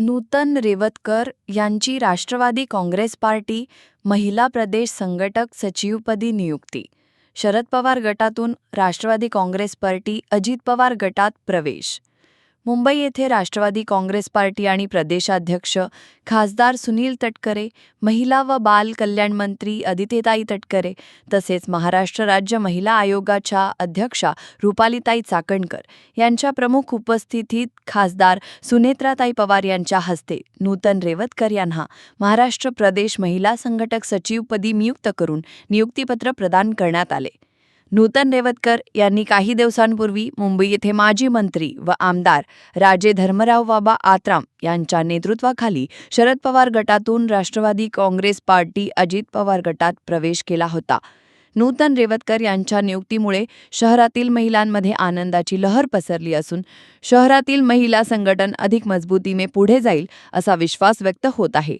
नूतन रेवतकर यांची राष्ट्रवादी काँग्रेस पार्टी महिला प्रदेश संघटक सचिवपदी नियुक्ती. शरद पवार गटातून राष्ट्रवादी काँग्रेस पार्टी अजित पवार गटात प्रवेश. मुंबई येथे राष्ट्रवादी काँग्रेस पार्टी आणि प्रदेशाध्यक्ष खासदार सुनील तटकरे महिला व बाल कल्याण मंत्री अदितेताई तटकरे तसेच महाराष्ट्र राज्य महिला आयोगाच्या अध्यक्षा रुपालीताई चाकणकर यांच्या प्रमुख उपस्थितीत खासदार सुनेत्राताई पवार यांच्या हस्ते नूतन रेवतकर यांना महाराष्ट्र प्रदेश महिला संघटक सचिवपदी नियुक्त करून नियुक्तीपत्र प्रदान करण्यात आले. नूतन रेवतकर यांनी काही दिवसांपूर्वी मुंबई येथे माजी मंत्री व आमदार राजे धर्मराव बाबा आत्राम यांच्या नेतृत्वाखाली शरद पवार गटातून राष्ट्रवादी काँग्रेस पार्टी अजित पवार गटात प्रवेश केला होता. नूतन रेवतकर यांच्या नियुक्तीमुळे शहरातील महिलांमध्ये आनंदाची लहर पसरली असून शहरातील महिला संघटन अधिक मजबूतीने पुढे जाईल असा विश्वास व्यक्त होत आहे.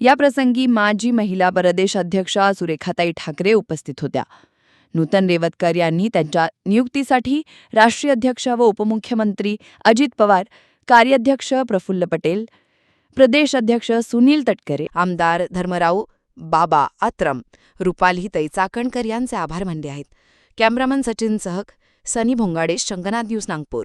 याप्रसंगी माजी महिला प्रदेश अध्यक्षा सुरेखाताई ठाकरे उपस्थित होत्या. नूतन रेवतकर यांनी त्यांच्या नियुक्तीसाठी राष्ट्रीय अध्यक्ष व उपमुख्यमंत्री अजित पवार कार्याध्यक्ष प्रफुल्ल पटेल प्रदेश अध्यक्ष सुनील तटकरे आमदार धर्मराव बाबा आत्रम रुपालीताई चाकणकर यांचे आभार मानले आहेत. कॅमेरामन सचिन सहक सनी भोंगाडे शंकनाथ न्यूज नागपूर.